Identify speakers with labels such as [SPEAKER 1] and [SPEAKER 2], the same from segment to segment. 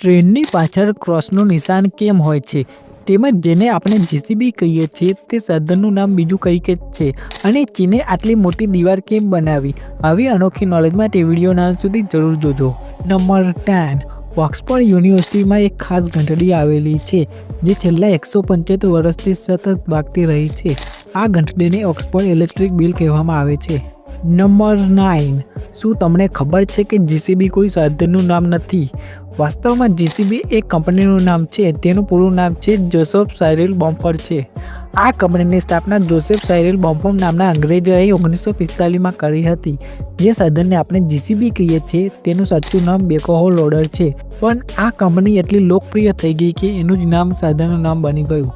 [SPEAKER 1] ટ્રેનની પાછળ ક્રોસનું નિશાન કેમ હોય છે? તેમજ જેને આપણે જીસીબી કહીએ છીએ, તે સાધનનું નામ બીજું કંઈક જ છે? અને ચીને આટલી મોટી દીવાર કેમ બનાવી? આવી અનોખી નોલેજ માટે વિડીયોના સુધી જરૂર જોજો. નંબર ટેન ઓક્સફર્ડ યુનિવર્સિટીમાં એક ખાસ ઘંટડી આવેલી છે, જે છેલ્લા એકસો પંચોતેર વર્ષથી સતત વાગતી રહી છે. આ ઘંટડીને ઓક્સફર્ડ ઇલેક્ટ્રિક બિલ કહેવામાં આવે છે. નંબર નાઇન શું તમને ખબર છે કે જીસીબી કોઈ સાધનનું નામ નથી? વાસ્તવમાં જીસીબી એક કંપનીનું નામ છે, તેનું પૂરું નામ છે જોસેફ સાયરિલ બોમ્ફર છે. આ કંપનીની સ્થાપના જોસેફ સાયરિલ બોમ્ફર નામના અંગ્રેજોએ ઓગણીસો પિસ્તાલીસમાં કરી હતી. જે સાધનને આપણે જીસીબી કહીએ છીએ, તેનું સાચું નામ બેકોહો લોડર છે. પણ આ કંપની એટલી લોકપ્રિય થઈ ગઈ કે એનું જ નામ સાધનનું નામ બની ગયું.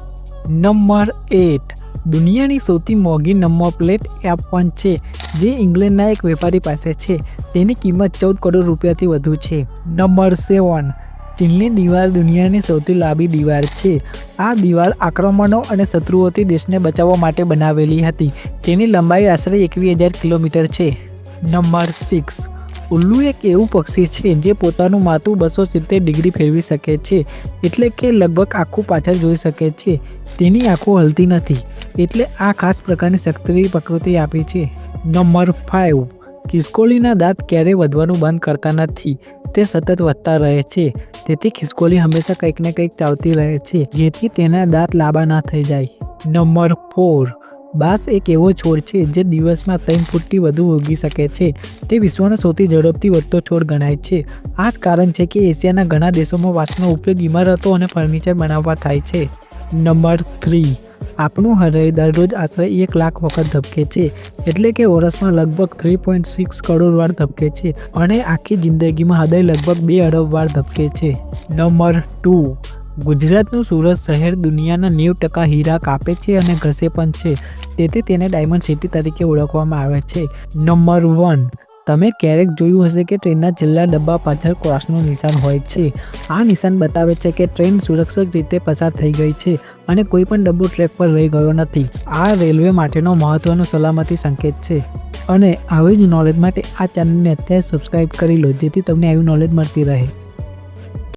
[SPEAKER 1] Number eight. દુનિયાની સૌથી મોંઘી નમો પ્લેટ એપ પણ છે, જે ઇંગ્લેન્ડના એક વેપારી પાસે છે. તેની કિંમત ચૌદ કરોડ રૂપિયાથી વધુ છે. Number seven. ચીનની દીવાલ દુનિયાની સૌથી લાંબી દીવાલ છે. આ દીવાલ આક્રમણો અને શત્રુઓથી દેશને બચાવવા માટે બનાવેલી હતી. તેની લંબાઈ આશરે એકવીસ હજાર કિલોમીટર છે. Number six. ઉલ્લુ એક એવું પક્ષી છે, જે પોતાનું માથું બસો સિત્તેર ડિગ્રી ફેરવી શકે છે, એટલે કે લગભગ આખું પાછળ જોઈ શકે છે. તેની આંખો હલતી નથી. એટલે આ ખાસ પ્રકારની શક્તિ પ્રકૃતિ આપી છે. નંબર ફાઇવ ખિસકોલીના દાંત ક્યારેય વધવાનું બંધ કરતા નથી. તે સતત વધતા રહે છે. તેથી ખિસકોલી હંમેશા કંઈક ને કંઈક ચાવતી રહે છે, જેથી તેના દાંત લાંબા ના થઈ જાય. નંબર ફોર બાસ એક એવો છોડ છે જે દિવસમાં ત્રણ ફૂટથી વધુ ઉગી શકે છે. તે વિશ્વનો સૌથી ઝડપથી વધતો છોડ ગણાય છે. આ જ કારણ છે કે એશિયાના ઘણા દેશોમાં વાંસનો ઉપયોગ ઇમારતો અને ફર્નિચર બનાવવા થાય છે. નંબર થ્રી આપણું હૃદય દરરોજ આશરે એક લાખ વખત ધબકે છે, એટલે કે વર્ષમાં લગભગ થ્રી પોઈન્ટ સિક્સ કરોડ વાર ધબકે છે અને આખી જિંદગીમાં હૃદય લગભગ બે અરબ વાર ધબકે છે. નંબર ટુ, ગુજરાતનું સુરત શહેર દુનિયાના નેવું ટકા હીરા કાપે છે અને ઘસે પણ છે, તેથી તેને ડાયમંડ સિટી તરીકે ઓળખવામાં આવે છે. નંબર વન તમે ક્યારેક જોયું હશે કે ટ્રેનના છેલ્લા ડબ્બા પાછળ ક્રોસનું નિશાન હોય છે. આ નિશાન બતાવે છે કે ટ્રેન સુરક્ષિત રીતે પસાર થઈ ગઈ છે અને કોઈ પણ ડબ્બો ટ્રેક પર રહી ગયો નથી. આ રેલવે માટેનો મહત્વનો સલામતી સંકેત છે. અને આવી જ નોલેજ માટે આ ચેનલને અત્યારે સબસ્ક્રાઈબ કરી લો, જેથી તમને આવી નોલેજ મળતી રહે.